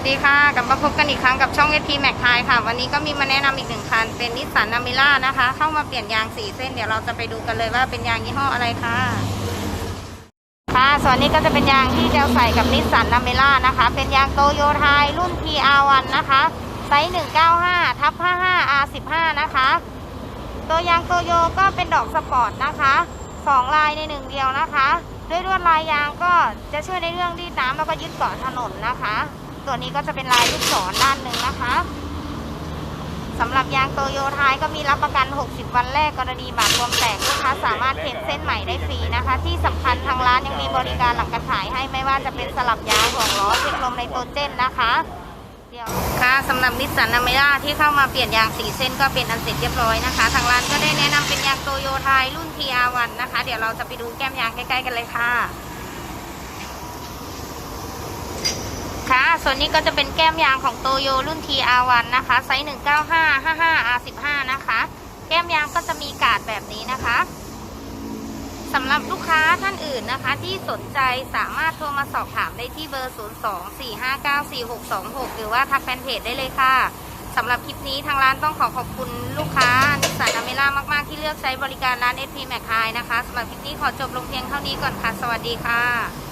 วัสดีค่ะ กลับมาพบกันอีกครั้งกับช่อง SP Mac ไทยค่ะ วันนี้ก็มีมาแนะนำอีกหนึ่งคัน เป็นนิสสันนามิล่านะคะ เข้ามาเปลี่ยนยางสีเส้น เดี๋ยวเราจะไปดูกันเลยว่าเป็นยางยี่ห้ออะไรค่ะ ค่ะ ส่วนนี้ก็จะเป็นยางที่จะใส่กับนิสสันนามิล่านะคะ เป็นยางโตโยไทยรุ่น TR1 นะคะ ไซส์ 195ทับ55 R15 นะคะ ตัวยางโตโยก็เป็นดอกสปอร์ตนะคะสองลายในหนึ่งเดียวนะคะ ด้วยลวดลายยางก็จะช่วยในเรื่องรีดน้ำแล้วก็ยึดเกาะถนนนะคะ ตัวนี้ก็จะเป็นลายลูกศรด้านหนึ่งนะคะสำหรับยางโตโยไทยก็มีรับประกัน 60 วันแรกกรณีบาดรวมแตกลูกค้าสามารถเปลี่ยนเส้นใหม่ได้ฟรีนะคะ ที่สำคัญทางร้านยังมีบริการหลังการขายให้ไม่ว่าจะเป็นสลับยางห่วงล้อเช็คลมในโตรเจนนะคะเดี๋ยวค่ะสำหรับนิสสันนามิล่าที่เข้ามาเปลี่ยนยางสีเส้นก็เป็นอันเสร็จเรียบร้อยนะคะ ทางร้านก็ได้แนะนำเป็นยางโตโยไทยรุ่น TR1 นะคะ เดี๋ยวเราจะไปดูแก้มยางใกล้ๆกันเลยค่ะ ค่ะ ส่วนนี้ก็จะเป็นแก้มยางของโตโยรุ่น TR1 นะคะ ไซส์ 195 55 R15 นะคะ แก้มยางก็จะมีกาดแบบนี้นะคะสำหรับลูกค้าท่านอื่นนะคะ ที่สนใจสามารถโทรมาสอบถามได้ที่เบอร์ 024594626 หรือว่าทักแฟนเพจได้เลยค่ะสำหรับคลิปนี้ทางร้านต้องขอขอบคุณลูกค้านิสสันอเมร่ามาก ๆ ที่เลือกใช้บริการร้าน SP Mac นะคะสำหรับคลิปนี้ขอจบลงเพียงเท่านี้ก่อนค่ะ สวัสดีค่ะ